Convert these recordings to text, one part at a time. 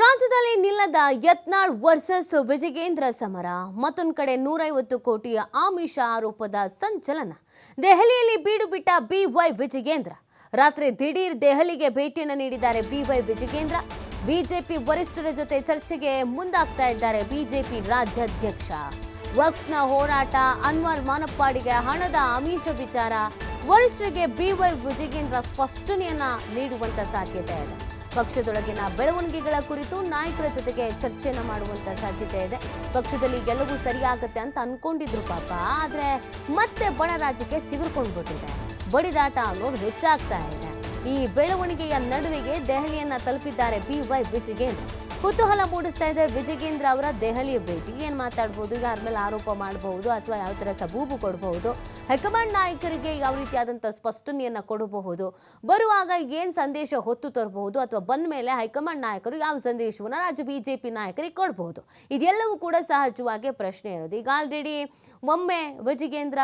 ರಾಜ್ಯದಲ್ಲಿ ನಿಲ್ಲದ ಯತ್ನಾಳ್ ವರ್ಸಸ್ ವಿಜಯೇಂದ್ರ ಸಮರ, ಮತ್ತೊಂದು ಕಡೆ ನೂರೈವತ್ತು ಕೋಟಿಯ ಆಮಿಷ ಆರೋಪದ ಸಂಚಲನ. ದೆಹಲಿಯಲ್ಲಿ ಬೀಡು ಬಿಟ್ಟ ಬಿವೈ ವಿಜಯೇಂದ್ರ. ರಾತ್ರಿ ದಿಢೀರ್ ದೆಹಲಿಗೆ ಭೇಟಿಯನ್ನು ನೀಡಿದ್ದಾರೆ ಬಿವೈ ವಿಜಯೇಂದ್ರ. ಬಿಜೆಪಿ ವರಿಷ್ಠರ ಜೊತೆ ಚರ್ಚೆಗೆ ಮುಂದಾಗ್ತಾ ಇದ್ದಾರೆ ಬಿಜೆಪಿ ರಾಜ್ಯಾಧ್ಯಕ್ಷ. ವಕ್ಸ್ನ ಹೋರಾಟ ಅನ್ವರ್ ಮಾನಪ್ಪಾಡಿಗೆ ಹಣದ ಆಮಿಷ ವಿಚಾರ ವರಿಷ್ಠರಿಗೆ ಬಿವೈ ವಿಜಯೇಂದ್ರ ಸ್ಪಷ್ಟನೆಯನ್ನ ನೀಡುವಂತ ಸಾಧ್ಯತೆ ಇದೆ. ಪಕ್ಷದೊಳಗಿನ ಬೆಳವಣಿಗೆಗಳ ಕುರಿತು ನಾಯಕರ ಜೊತೆಗೆ ಚರ್ಚೆಯನ್ನು ಮಾಡುವಂತ ಸಾಧ್ಯತೆ ಇದೆ. ಪಕ್ಷದಲ್ಲಿ ಗೆಲುವು ಸರಿಯಾಗತ್ತೆ ಅಂತ ಅನ್ಕೊಂಡಿದ್ರು ಪಾಪ. ಆದ್ರೆ ಮತ್ತೆ ಬಡ ರಾಜ್ಯಕ್ಕೆ ಚಿಗುರ್ಕೊಂಡು ಬಿಟ್ಟಿದೆ ಬಡಿದಾಟ ಅನ್ನೋದು ಹೆಚ್ಚಾಗ್ತಾ ಇದೆ. ಈ ಬೆಳವಣಿಗೆಯ ನಡುವೆಗೆ ದೆಹಲಿಯನ್ನ ತಲುಪಿದ್ದಾರೆ ಬಿ ವೈ ವಿಜಯೇಂದ್ರ ಕುತೂಹಲ ಮೂಡಿಸ್ತಾ ಇದೆ. ವಿಜಯೇಂದ್ರ ಅವರ ದೆಹಲಿಯ ಭೇಟಿ. ಏನ್ ಮಾತಾಡ್ಬೋದು? ಯಾರ ಮೇಲೆ ಆರೋಪ ಮಾಡಬಹುದು ಅಥವಾ ಯಾವ ತರ ಸಬೂಬು ಕೊಡಬಹುದು? ಹೈಕಮಾಂಡ್ ನಾಯಕರಿಗೆ ಯಾವ ರೀತಿಯಾದಂಥ ಸ್ಪಷ್ಟನೆಯನ್ನ ಕೊಡಬಹುದು? ಬರುವಾಗ ಏನ್ ಸಂದೇಶ ಹೊತ್ತು ತರಬಹುದು? ಅಥವಾ ಬಂದ ಮೇಲೆ ಹೈಕಮಾಂಡ್ ನಾಯಕರು ಯಾವ ಸಂದೇಶವನ್ನು ರಾಜ್ಯ ಬಿಜೆಪಿ ನಾಯಕರಿಗೆ ಕೊಡಬಹುದು? ಇದೆಲ್ಲವೂ ಕೂಡ ಸಹಜವಾಗಿ ಪ್ರಶ್ನೆ ಇರೋದು. ಈಗ ಆಲ್ರೆಡಿ ಒಮ್ಮೆ ವಿಜಯೇಂದ್ರ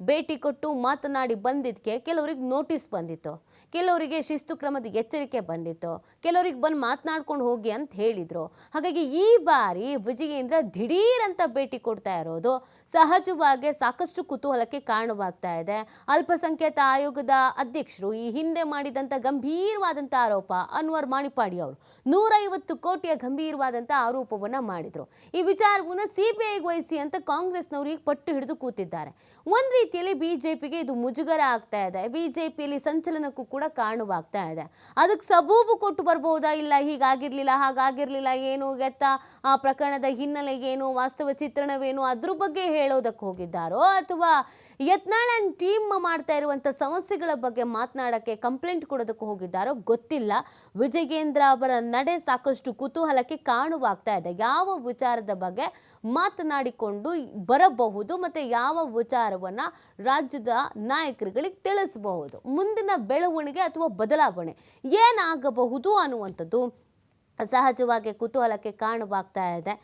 ಭೇಟಿ ಕೊಟ್ಟು ಮಾತನಾಡಿ ಬಂದಿದ್ದಕ್ಕೆ ಕೆಲವರಿಗೆ ನೋಟಿಸ್ ಬಂದಿತ್ತು. ಕೆಲವರಿಗೆ ಶಿಸ್ತು ಕ್ರಮದ ಎಚ್ಚರಿಕೆ ಬಂದಿತ್ತು. ಕೆಲವರಿಗೆ ಬಂದು ಮಾತನಾಡ್ಕೊಂಡು ಹೋಗಿ ಅಂತ ಹೇಳಿದರು. ಹಾಗಾಗಿ ಈ ಬಾರಿ ವಿಜಯೇಂದ್ರ ದಿಢೀರ್ ಅಂತ ಭೇಟಿ ಕೊಡ್ತಾ ಇರೋದು ಸಹಜವಾಗಿ ಸಾಕಷ್ಟು ಕುತೂಹಲಕ್ಕೆ ಕಾರಣವಾಗ್ತಾ ಇದೆ. ಅಲ್ಪಸಂಖ್ಯಾತ ಆಯೋಗದ ಅಧ್ಯಕ್ಷರು ಈ ಹಿಂದೆ ಮಾಡಿದಂಥ ಗಂಭೀರವಾದಂಥ ಆರೋಪ ಅನ್ವರ್ ಮಾಣಿಪಾಡಿ ಅವರು ನೂರೈವತ್ತು ಕೋಟಿಯ ಗಂಭೀರವಾದಂಥ ಆರೋಪವನ್ನ ಮಾಡಿದರು. ಈ ವಿಚಾರವನ್ನು ಸಿ ಬಿ ಐಗೆ ವಹಿಸಿ ಅಂತ ಕಾಂಗ್ರೆಸ್ನವರು ಈಗ ಪಟ್ಟು ಹಿಡಿದು ಕೂತಿದ್ದಾರೆ. ಒಂದ್ ರೀತಿಯಲ್ಲಿ ಬಿಜೆಪಿಗೆ ಇದು ಮುಜುಗರ ಆಗ್ತಾ ಇದೆ. ಬಿಜೆಪಿಯಲ್ಲಿ ಸಂಚಲನಕ್ಕೂ ಕೂಡ ಕಾರಣವಾಗ್ತಾ ಇದೆ. ಅದಕ್ಕೆ ಸಬೂಬು ಕೊಟ್ಟು ಬರ್ಬೋದಾ? ಇಲ್ಲ, ಹೀಗಾಗಿರ್ಲಿಲ್ಲ, ಹಾಗಾಗಿರ್ಲಿಲ್ಲ, ಏನು ಎತ್ತ ಆ ಪ್ರಕರಣದ ಹಿನ್ನೆಲೆ ಏನು, ವಾಸ್ತವ ಚಿತ್ರಣವೇನು? ಅದ್ರ ಬಗ್ಗೆ ಹೇಳೋದಕ್ಕೆ ಹೋಗಿದ್ದಾರೋ? ಅಥವಾ ಯತ್ನಾಳ್ ಅಂಡ್ ಟೀಮ್ ಮಾಡ್ತಾ ಇರುವಂಥ ಸಮಸ್ಯೆಗಳ ಬಗ್ಗೆ ಮಾತನಾಡಕ್ಕೆ ಕಂಪ್ಲೇಂಟ್ ಕೊಡೋದಕ್ಕೆ ಹೋಗಿದ್ದಾರೋ? ಗೊತ್ತಿಲ್ಲ. ವಿಜಯೇಂದ್ರ ಅವರ ನಡೆ ಸಾಕಷ್ಟು ಕುತೂಹಲಕ್ಕೆ ಕಾಣುವಾಗ್ತಾ ಇದೆ. ಯಾವ ವಿಚಾರದ ಬಗ್ಗೆ ಮಾತನಾಡಿಕೊಂಡು ಬರಬಹುದು? ಮತ್ತೆ ಯಾವ ವಿಚಾರವನ್ನ ರಾಜ್ಯದ ನಾಯಕರುಗಳಿಗೆ ತಿಳಿಸಬಹುದು. ಮುಂದಿನ ಬೆಳವಣಿಗೆ ಅಥವಾ ಬದಲಾವಣೆ ಏನಾಗಬಹುದು ಅನ್ನುವಂಥದ್ದು ಸಹಜವಾಗಿ ಕುತೂಹಲಕ್ಕೆ ಕಾರಣವಾಗ್ತಾ ಇದೆ.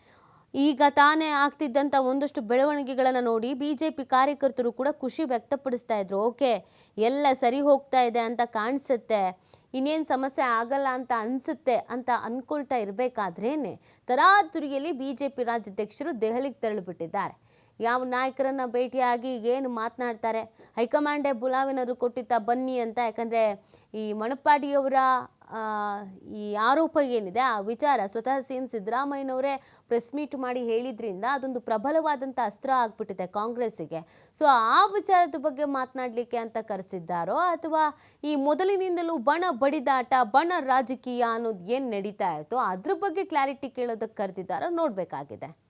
ಈಗ ತಾನೇ ಆಗ್ತಿದ್ದಂಥ ಒಂದಷ್ಟು ಬೆಳವಣಿಗೆಗಳನ್ನು ನೋಡಿ ಬಿ ಜೆ ಪಿ ಕಾರ್ಯಕರ್ತರು ಕೂಡ ಖುಷಿ ವ್ಯಕ್ತಪಡಿಸ್ತಾ ಇದ್ರು. ಓಕೆ, ಎಲ್ಲ ಸರಿ ಹೋಗ್ತಾ ಇದೆ ಅಂತ ಕಾಣಿಸುತ್ತೆ. ಇನ್ನೇನು ಸಮಸ್ಯೆ ಆಗಲ್ಲ ಅಂತ ಅನಿಸುತ್ತೆ ಅಂತ ಅಂದ್ಕೊಳ್ತಾ ಇರಬೇಕಾದ್ರೇ ತರಾತುರಿಯಲ್ಲಿ ಬಿ ಜೆ ಪಿ ರಾಜ್ಯಾಧ್ಯಕ್ಷರು ದೆಹಲಿಗೆ ತೆರಳಿಬಿಟ್ಟಿದ್ದಾರೆ. ಯಾವ ನಾಯಕರನ್ನ ಭೇಟಿಯಾಗಿ ಏನು ಮಾತನಾಡ್ತಾರೆ? ಹೈಕಮಾಂಡೇ ಬುಲಾವಿನರು ಕೊಟ್ಟಿದ್ದ ಬನ್ನಿ ಅಂತ. ಯಾಕಂದರೆ ಈ ಮಣಪಾಡಿಯವರ ಈ ಆರೋಪ ಏನಿದೆ, ಆ ವಿಚಾರ ಸ್ವತಃ ಸಿ ಎಂ ಸಿದ್ದರಾಮಯ್ಯನವರೇ ಪ್ರೆಸ್ ಮೀಟ್ ಮಾಡಿ ಹೇಳಿದ್ರಿಂದ ಅದೊಂದು ಪ್ರಬಲವಾದಂಥ ಅಸ್ತ್ರ ಆಗ್ಬಿಟ್ಟಿದೆ ಕಾಂಗ್ರೆಸ್ಸಿಗೆ. ಸೊ, ಆ ವಿಚಾರದ ಬಗ್ಗೆ ಮಾತನಾಡಲಿಕ್ಕೆ ಅಂತ ಕರೆಸಿದ್ದಾರೋ, ಅಥವಾ ಈ ಮೊದಲಿನಿಂದಲೂ ಬಣ ಬಡಿದಾಟ, ಬಣ ರಾಜಕೀಯ ಅನ್ನೋದು ಏನು ನಡೀತಾ ಇತ್ತೋ ಅದ್ರ ಬಗ್ಗೆ ಕ್ಲಾರಿಟಿ ಕೇಳೋದಕ್ಕೆ ಕರೆದಿದ್ದಾರೋ ನೋಡಬೇಕಾಗಿದೆ.